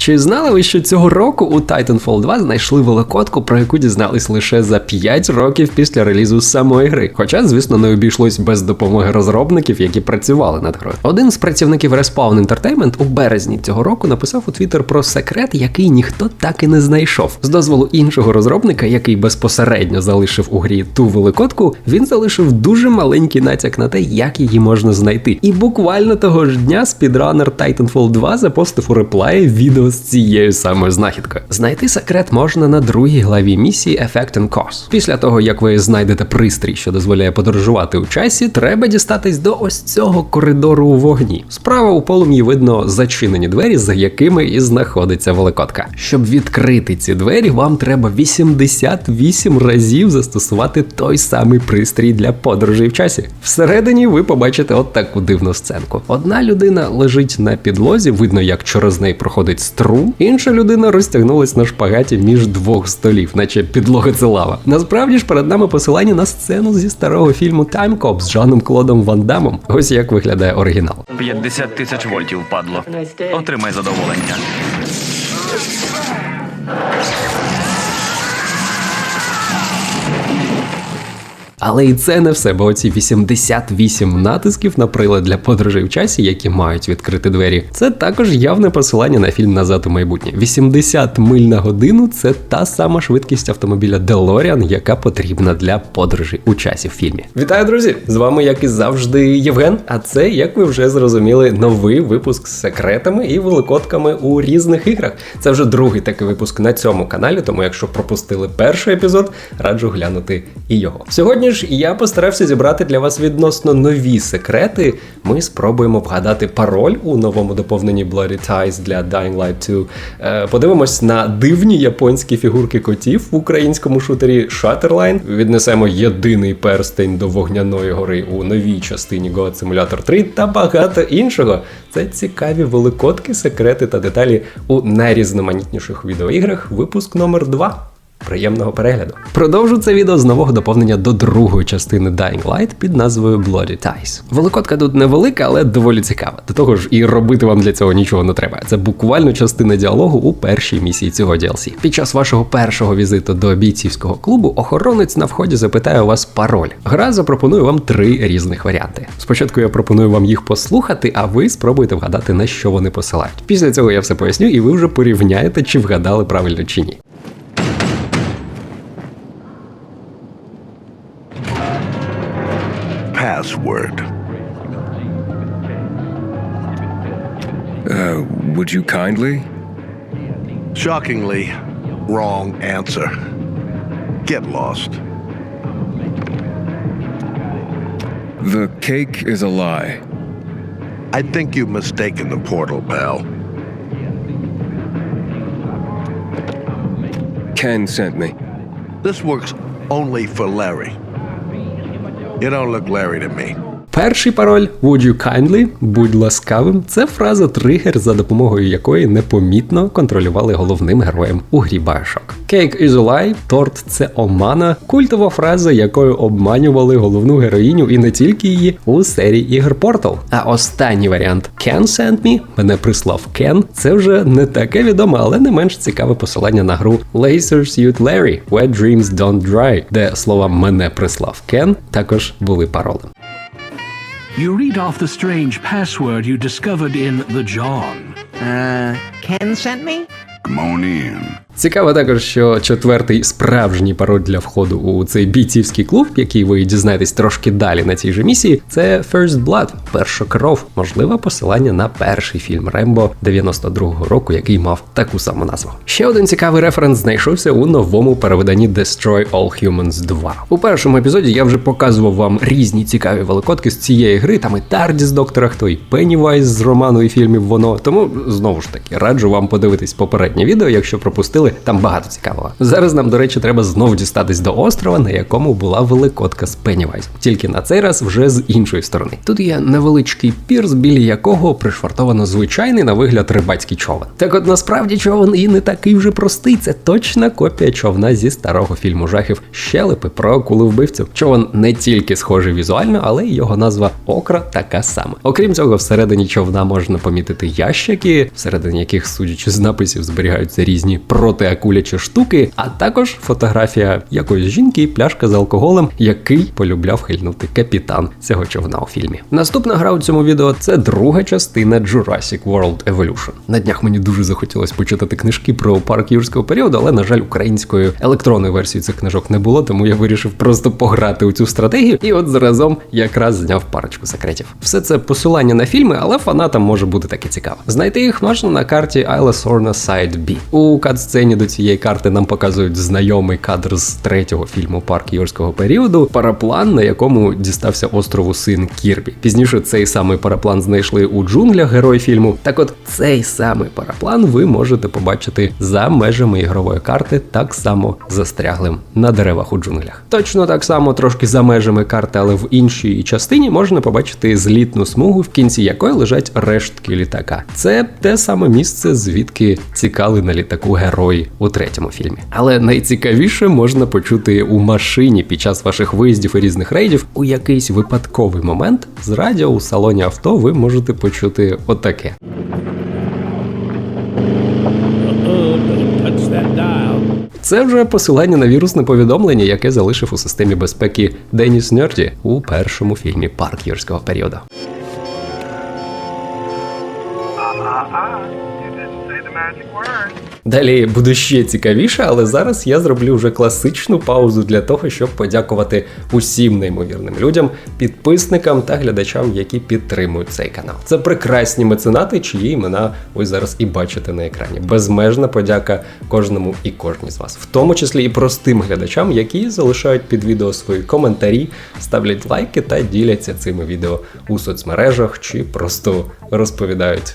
Чи знали ви, що цього року у Titanfall 2 знайшли великодку, про яку дізнались лише за 5 років після релізу самої гри? Хоча, звісно, не обійшлось без допомоги розробників, які працювали над грою. Один з працівників Respawn Entertainment у березні цього року написав у Twitter про секрет, який ніхто так і не знайшов. З дозволу іншого розробника, який безпосередньо залишив у грі ту великодку, він залишив дуже маленький натяк на те, як її можна знайти. І буквально того ж дня спідранер Titanfall 2 запостив у реплаї відео з цією самою знахідкою. Знайти секрет можна на другій главі місії Effect and Cause. Після того, як ви знайдете пристрій, що дозволяє подорожувати у часі, треба дістатись до ось цього коридору у вогні. Справа у полум'ї видно зачинені двері, за якими і знаходиться великодка. Щоб відкрити ці двері, вам треба 88 разів застосувати той самий пристрій для подорожей в часі. Всередині ви побачите от таку дивну сценку. Одна людина лежить на підлозі, видно, як через неї проходить струм. Інша людина розтягнулась на шпагаті між двох столів, наче підлога це лава. Насправді ж перед нами посилання на сцену зі старого фільму Time Cop з Жаном Клодом Ван Дамом. Ось як виглядає оригінал. 50 тисяч вольтів, падло. Отримай задоволення. Але і це не все, бо оці 88 натисків на прилад для подорожей в часі, які мають відкрити двері, це також явне посилання на фільм Назад у майбутнє. 80 миль на годину це та сама швидкість автомобіля DeLorean, яка потрібна для подорожей у часі в фільмі. Вітаю, друзі! З вами, як і завжди, Євген. А це, як ви вже зрозуміли, новий випуск з секретами і великодками у різних іграх. Це вже другий такий випуск на цьому каналі, тому якщо пропустили перший епізод, раджу глянути і його. Сьогодні ж я постарався зібрати для вас відносно нові секрети. Ми спробуємо вгадати пароль у новому доповненні Bloody Ties для Dying Light 2. Е, Подивимось на дивні японські фігурки котів в українському шутері Shutterline. Віднесемо єдиний перстень до вогняної гори у новій частині God Simulator 3 та багато іншого. Це цікаві великодки, секрети та деталі у найрізноманітніших відеоіграх. Випуск номер 2. Приємного перегляду. Продовжу це відео з нового доповнення до другої частини Dying Light під назвою Bloody Ties. Великодка тут невелика, але доволі цікава. До того ж, і робити вам для цього нічого не треба. Це буквально частина діалогу у першій місії цього DLC. Під час вашого першого візиту до бійцівського клубу охоронець на вході запитає у вас пароль. Гра запропонує вам три різних варіанти. Спочатку я пропоную вам їх послухати, а ви спробуйте вгадати, на що вони посилають. Після цього я все поясню, і ви вже порівняєте, чи вгадали правильно чи ні. Password. Uh, would you kindly? Shockingly, wrong answer. Get lost. The cake is a lie. I think you've mistaken the portal, pal. Ken sent me. This works only for Larry. You don't look Larry to me. Перший пароль Would you kindly, будь ласкавим, це фраза тригер, за допомогою якої непомітно контролювали головним героєм у грі Bioshock. Cake is a lie, торт це омана, культова фраза, якою обманювали головну героїню і не тільки її у серії ігр Portal. А останній варіант Ken sent me, мене прислав Кен. Це вже не таке відоме, але не менш цікаве посилання на гру Laser Suit Larry, Wet Dreams Don't Dry, де слова мене прислав Кен також були паролем. You read off the strange password you discovered in the John. Uh, Ken sent me? Come on in. Цікаво також, що четвертий справжній пароль для входу у цей бійцівський клуб, який ви дізнаєтесь трошки далі на цій же місії, це First Blood, перша кров, можливе посилання на перший фільм Рембо 92-го року, який мав таку саму назву. Ще один цікавий референс знайшовся у новому перевиданні Destroy All Humans 2. У першому епізоді я вже показував вам різні цікаві великодки з цієї гри, там і Тарді з доктора Хто, і Пеннівайз з роману і фільмів Воно. Тому знову ж таки раджу вам подивитись попереднє відео, якщо пропустили. Робили. Там багато цікавого. Зараз нам, до речі, треба знову дістатись до острова, на якому була великодка з Пеннівайз. Тільки на цей раз вже з іншої сторони. Тут є невеличкий пірс, біля якого пришвартовано звичайний на вигляд рибацький човен. Так от насправді човен і не такий вже простий. Це точна копія човна зі старого фільму жахів Щелепи про акулу вбивцю. Човен не тільки схожий візуально, але й його назва Окра така сама. Окрім цього, всередині човна можна помітити ящики, всередині яких, судячи з написів, зберігаються різні протиакулячі штуки, а також фотографія якоїсь жінки пляшка з алкоголем, який полюбляв хильнути капітан цього човна у фільмі. Наступна гра у цьому відео це друга частина Jurassic World Evolution. На днях мені дуже захотілося почитати книжки про парк юрського періоду, але на жаль, української електронної версії цих книжок не було, тому я вирішив просто пограти у цю стратегію. І от заразом якраз зняв парочку секретів. Все це посилання на фільми, але фанатам може бути таке цікаво. Знайти їх можна на карті Isla Sorna Side B. У кат-сцені до цієї карти нам показують знайомий кадр з третього фільму Парк юрського періоду. Параплан, на якому дістався острову син Кірбі. Пізніше цей самий параплан знайшли у джунглях герої фільму. Так от цей самий параплан ви можете побачити за межами ігрової карти, так само застряглим на деревах у джунглях. Точно так само трошки за межами карти, але в іншій частині можна побачити злітну смугу, в кінці якої лежать рештки літака. Це те саме місце, звідки тікали на літаку герої у третьому фільмі. Але найцікавіше можна почути у машині під час ваших виїздів і різних рейдів. У якийсь випадковий момент з радіо у салоні авто ви можете почути отаке. Це вже посилання на вірусне повідомлення, яке залишив у системі безпеки Деніс Нерді у першому фільмі Парк юрського періоду. Далі буде ще цікавіше, але зараз я зроблю вже класичну паузу для того, щоб подякувати усім неймовірним людям, підписникам та глядачам, які підтримують цей канал. Це прекрасні меценати, чиї імена ви зараз і бачите на екрані. Безмежна подяка кожному і кожній з вас, в тому числі і простим глядачам, які залишають під відео свої коментарі, ставлять лайки та діляться цими відео у соцмережах чи просто розповідають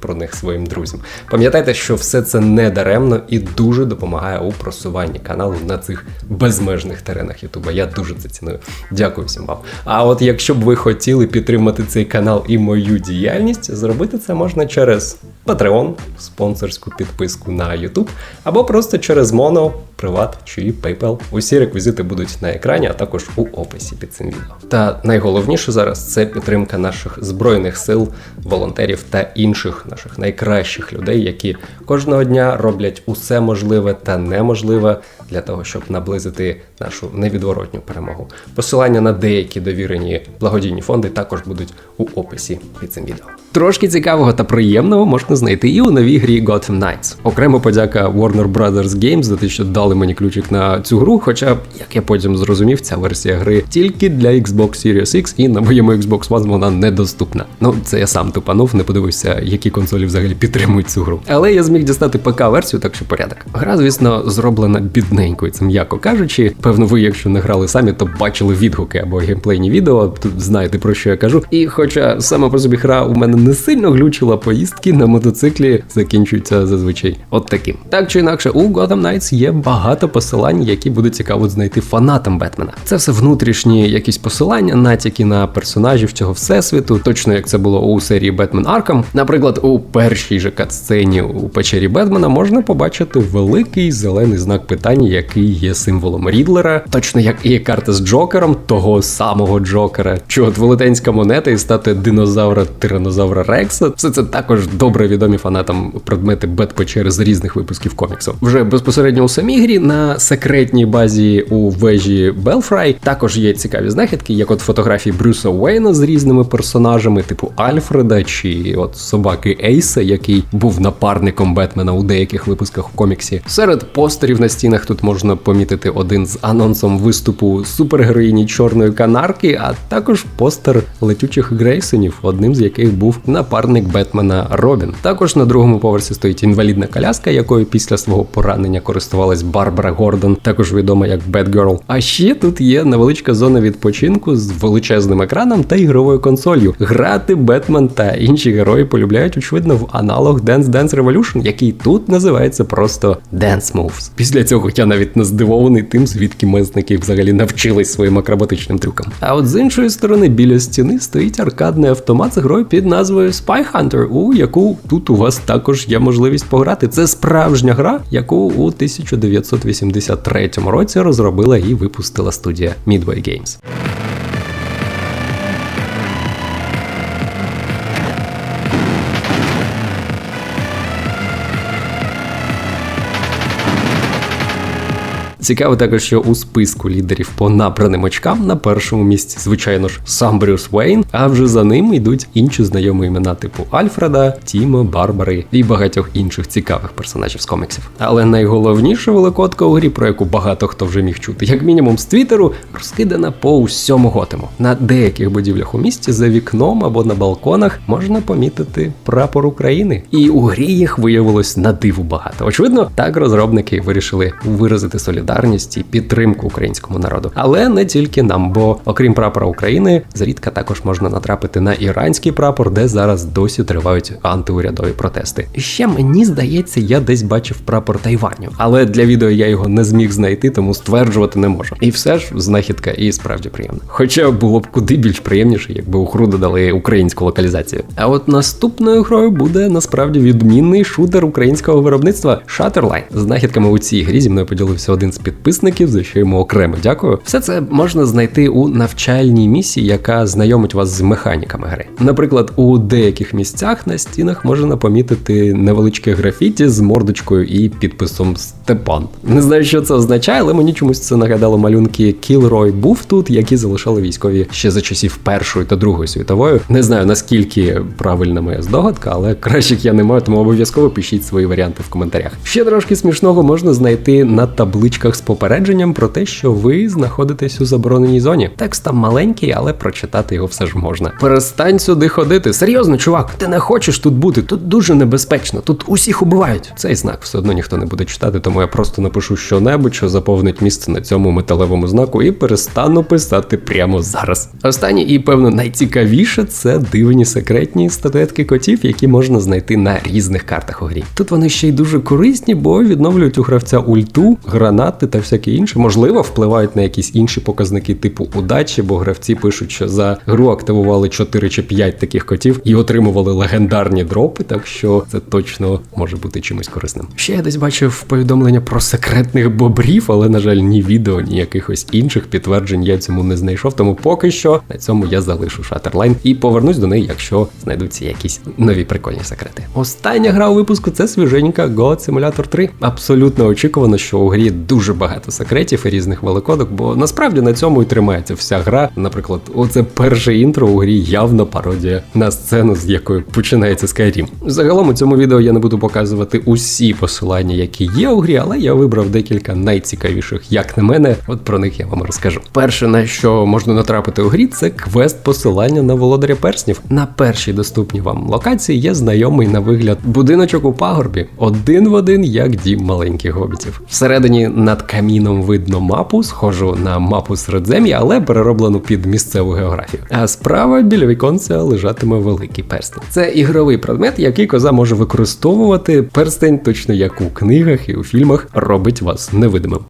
про них своїм друзям. Пам'ятайте, що все це не даремно і дуже допомагає у просуванні каналу на цих безмежних теренах Ютуба. Я дуже це ціную. Дякую всім вам. А от якщо б ви хотіли підтримати цей канал і мою діяльність, зробити це можна через Patreon, спонсорську підписку на YouTube, або просто через Mono, Приват чи PayPal. Усі реквізити будуть на екрані, а також у описі під цим відео. Та найголовніше зараз це підтримка наших збройних сил, волонтерів та інших наших найкращих людей, які кожного дня роблять усе можливе та неможливе для того, щоб наблизити нашу невідворотню перемогу. Посилання на деякі довірені благодійні фонди також будуть у описі під цим відео. Трошки цікавого та приємного можна знайти і у новій грі Gotham Knights. Окремо подяка Warner Brothers Games за те, що дали мені ключик на цю гру. Хоча, як я потім зрозумів, ця версія гри тільки для Xbox Series X і на моєму Xbox One вона недоступна. Ну, це я сам тупанув, не подивився, які консолі взагалі підтримують цю гру. Але я зміг дістати ПК-версію, так що порядок. Гра, звісно, зроблена бідненькою, це м'яко кажучи. Певно, ви, якщо не грали самі, то бачили відгуки або геймплейні відео, тут знаєте про що я кажу. І хоча саме по собі гра у мене не сильно глючила, поїздки на мотоциклі закінчуються зазвичай от таким. Так чи інакше, у Gotham Knights є багато посилань, які буде цікаво знайти фанатам Бетмена. Це все внутрішні якісь посилання, натяки на персонажів цього всесвіту, точно як це було у серії Бетмен Аркам. Наприклад, у першій же катсцені у печері Бетмена можна побачити великий зелений знак питання, який є символом Рідлера, точно як і карта з Джокером, того самого Джокера, чи от велетенська монета і статуя динозавра тиранозавра Рекса. Все це також добре відомі фанатам предмети Бет-печери з різних випусків коміксу. Вже безпосередньо у самій грі на секретній базі у вежі Белфрай також є цікаві знахідки, як от фотографії Брюса Уейна з різними персонажами, типу Альфреда чи от собаки Ейса, який був напарником Бетмена у деяких випусках у коміксі. Серед постерів на стінах тут можна помітити один з анонсом виступу супергероїні чорної канарки, а також постер летючих Грейсонів, одним з яких був напарник Бетмена Робін. Також на другому поверсі стоїть інвалідна коляска, якою після свого поранення користувалась Барбара Гордон, також відома як Бетгерл. А ще тут є невеличка зона відпочинку з величезним екраном та ігровою консолью. Грати Бетмен та інші герої полюбляють, очевидно, в аналог Dance Dance Revolution, який тут називається просто Dance Moves. Після цього я навіть не здивований тим, звідки месники взагалі навчились своїм акробатичним трюкам. А от з іншої сторони, біля стіни стоїть аркадний автомат з грою під назвою Spy Hunter, у яку тут у вас також є можливість пограти. Це справжня гра, яку у 1983 році розробила і випустила студія Midway Games. Цікаво також, що у списку лідерів по набраним очкам на першому місці, звичайно ж, сам Брюс Уейн, а вже за ним йдуть інші знайомі імена типу Альфреда, Тіма, Барбари і багатьох інших цікавих персонажів з коміксів. Але найголовніша великодка у грі, про яку багато хто вже міг чути, як мінімум з Твіттеру, розкидана по усьому готему. На деяких будівлях у місті за вікном або на балконах можна помітити прапор України. І у грі їх виявилось на диву багато. Очевидно, так розробники вирішили виразити солідарність і підтримку українському народу. Але не тільки нам, бо окрім прапора України, зрідка також можна натрапити на іранський прапор, де зараз досі тривають антиурядові протести. І ще мені здається, я десь бачив прапор Тайваню, але для відео я його не зміг знайти, тому стверджувати не можу. І все ж знахідка і справді приємна. Хоча було б куди більш приємніше, якби у гру додали українську локалізацію. А от наступною грою буде насправді відмінний шутер українського виробництва Shutterline. Знахідками у цій грі зі мною поділився один з підписників, за що йому окремо дякую. Все це можна знайти у навчальній місії, яка знайомить вас з механіками гри. Наприклад, у деяких місцях на стінах можна помітити невеличке графіті з мордочкою і підписом Степан. Не знаю, що це означає, але мені чомусь це нагадало малюнки Кілрой був тут, які залишали військові ще за часів Першої та Другої світової. Не знаю наскільки правильна моя здогадка, але кращих я не маю, тому обов'язково пишіть свої варіанти в коментарях. Ще трошки смішного можна знайти на табличках з попередженням про те, що ви знаходитесь у забороненій зоні. Текст там маленький, але прочитати його все ж можна. Перестань сюди ходити. Серйозно, чувак, ти не хочеш тут бути. Тут дуже небезпечно. Тут усіх убивають. Цей знак все одно ніхто не буде читати, тому я просто напишу що-небудь, що заповнить місце на цьому металевому знаку, і перестану писати прямо зараз. Останнє і певно найцікавіше це дивні секретні статуетки котів, які можна знайти на різних картах у грі. Тут вони ще й дуже корисні, бо відновлюють у гравця ульту, гранати та всяке інше. Можливо, впливають на якісь інші показники типу удачі, бо гравці пишуть, що за гру активували 4 чи 5 таких котів і отримували легендарні дропи, так що це точно може бути чимось корисним. Ще я десь бачив повідомлення про секретних бобрів, але на жаль, ні відео, ні якихось інших підтверджень я цьому не знайшов. Тому поки що на цьому я залишу Shutterline і повернусь до неї, якщо знайдуться якісь нові прикольні секрети. Остання гра у випуску це свіженька God Simulator 3. Абсолютно очікувано, що у грі дуже багато секретів і різних великодок, бо насправді на цьому і тримається вся гра. Наприклад, оце перше інтро у грі явно пародія на сцену, з якої починається Skyrim. Загалом у цьому відео я не буду показувати усі посилання, які є у грі, але я вибрав декілька найцікавіших, як на мене. От про них я вам розкажу. Перше, на що можна натрапити у грі, це квест посилання на володаря перснів. На першій доступній вам локації є знайомий на вигляд будиночок у пагорбі, один в один, як дім маленьких гобітів. Всередині над каміном видно мапу, схожу на мапу Середзем'я, але перероблену під місцеву географію. А справа біля віконця лежатиме великий перстень. Це ігровий предмет, який коза може використовувати. Перстень, точно як у книгах і у фільмах, робить вас невидимим.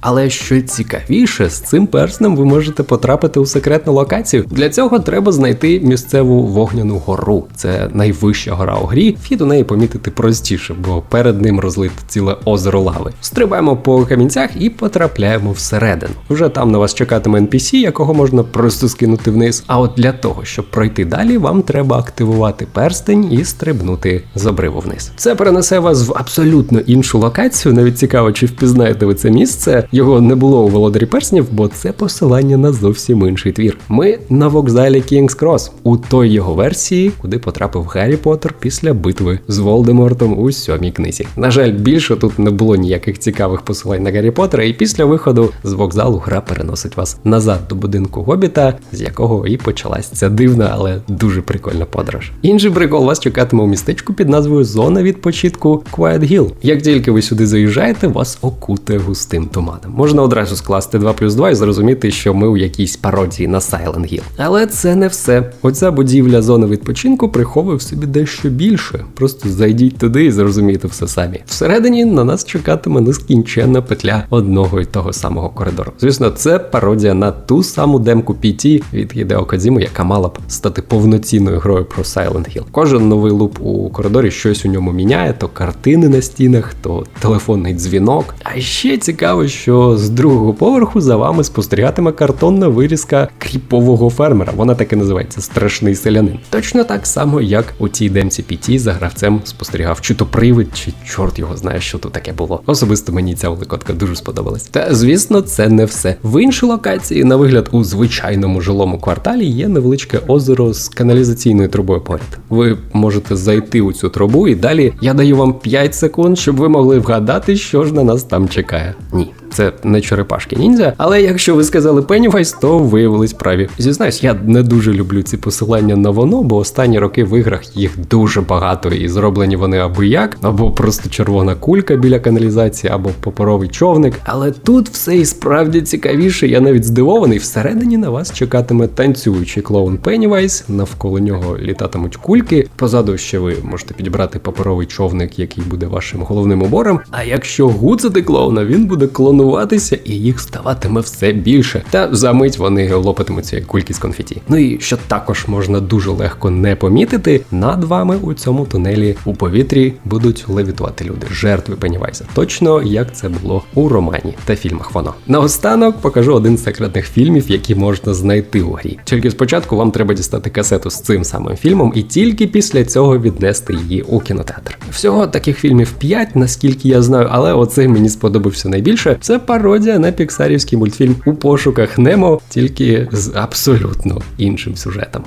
Але що цікавіше, з цим перснем ви можете потрапити у секретну локацію. Для цього треба знайти місцеву вогняну гору. Це найвища гора у грі. Вхід у неї помітити простіше, бо перед ним розлите ціле озеро лави. Стрибаємо по камінцях і потрапляємо всередину. Вже там на вас чекатиме NPC, якого можна просто скинути вниз. А от для того, щоб пройти далі, вам треба активувати перстень і стрибнути з обриву вниз. Це перенесе вас в абсолютно іншу локацію. Навіть цікаво, чи впізнаєте ви це місце. його не було у володарі перснів, бо це посилання на зовсім інший твір. Ми на вокзалі Кінгс Крос у той його версії, куди потрапив Гаррі Поттер після битви з Волдемортом у сьомій книзі. На жаль, більше тут не було ніяких цікавих посилань на Гаррі Поттера, і після виходу з вокзалу гра переносить вас назад до будинку Гобіта, з якого і почалась ця дивна, але дуже прикольна подорож. Інший прикол вас чекатиме у містечку під назвою Зона відпочинку Quiet Hill. Як тільки ви сюди заїжджаєте, вас окутає густим туманом. Можна одразу скласти 2 плюс 2 і зрозуміти, що ми у якійсь пародії на Silent Hill. Але це не все. Оця будівля зони відпочинку приховує в собі дещо більше. Просто зайдіть туди і зрозумієте все самі. Всередині на нас чекатиме нескінченна петля одного і того самого коридору. Звісно, це пародія на ту саму демку PT від Хідео Кодзіму, яка мала б стати повноцінною грою про Silent Hill. Кожен новий луп у коридорі щось у ньому міняє, то картини на стінах, то телефонний дзвінок. А ще цікаво, що з другого поверху за вами спостерігатиме картонна вирізка кріпового фермера. Вона так і називається страшний селянин. Точно так само, як у цій демці PT за гравцем спостерігав чи то привид, чи чорт його знає, що тут таке було. Особисто мені ця великотка дуже сподобалась. Та звісно, це не все. В іншій локації, на вигляд, у звичайному жилому кварталі є невеличке озеро з каналізаційною трубою поряд. Ви можете зайти у цю трубу, і далі я даю вам 5 секунд, щоб ви могли вгадати, що ж на нас там чекає. Ні, це не черепашки ніндзя. Але якщо ви сказали Пеннівайс, то виявились праві. Зізнаюсь, я не дуже люблю ці посилання на воно, бо останні роки в іграх їх дуже багато, і зроблені вони або як, або просто червона кулька біля каналізації, або паперовий човник. Але тут все і справді цікавіше. Я навіть здивований. Всередині на вас чекатиме танцюючий клоун Пеннівайс, навколо нього літатимуть кульки. Позаду ще ви можете підібрати паперовий човник, який буде вашим головним убором. А якщо гуцати клоуна, він буде клонуватися і їх ставатиме все більше. Та за мить вони лопатимуться як кульки з конфеті. Ну і що також можна дуже легко не помітити, над вами у цьому тунелі у повітрі будуть левітувати люди, жертви Пеннівайза. Точно як це було у романі та фільмах воно. Наостанок покажу один з секретних фільмів, які можна знайти у грі. Тільки спочатку вам треба дістати касету з цим самим фільмом, і тільки після цього віднести її у кінотеатр. Всього таких фільмів 5, наскільки я знаю, але оцей мені сподобався найбільше. Це пародія на піксарівський мультфільм у пошуках Немо, тільки з абсолютно іншим сюжетом.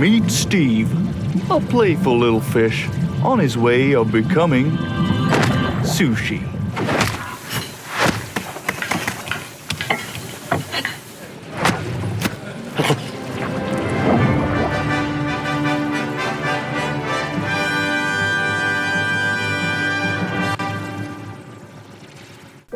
Meet Steve, a playful little fish on his way of becoming sushi.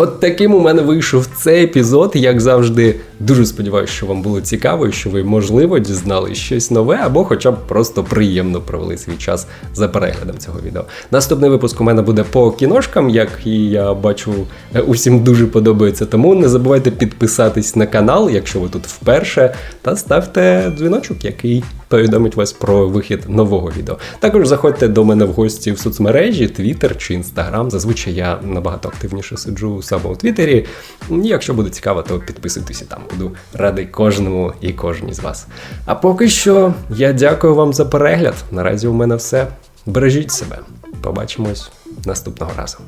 От таким у мене вийшов цей епізод. Як завжди, дуже сподіваюся, що вам було цікаво, що ви, можливо, дізнали щось нове, або хоча б просто приємно провели свій час за переглядом цього відео. Наступний випуск у мене буде по кіношкам, як і я бачу, е, усім дуже подобається. Тому не забувайте підписатись на канал, якщо ви тут вперше, та ставте дзвіночок, який повідомить вас про вихід нового відео. Також заходьте до мене в гості в соцмережі, Twitter чи Instagram. Зазвичай я набагато активніше сиджу саме у Твіттері. Якщо буде цікаво, то підписуйтесь там. Буду радий кожному і кожній з вас. А поки що я дякую вам за перегляд. Наразі у мене все. Бережіть себе. Побачимось наступного разу.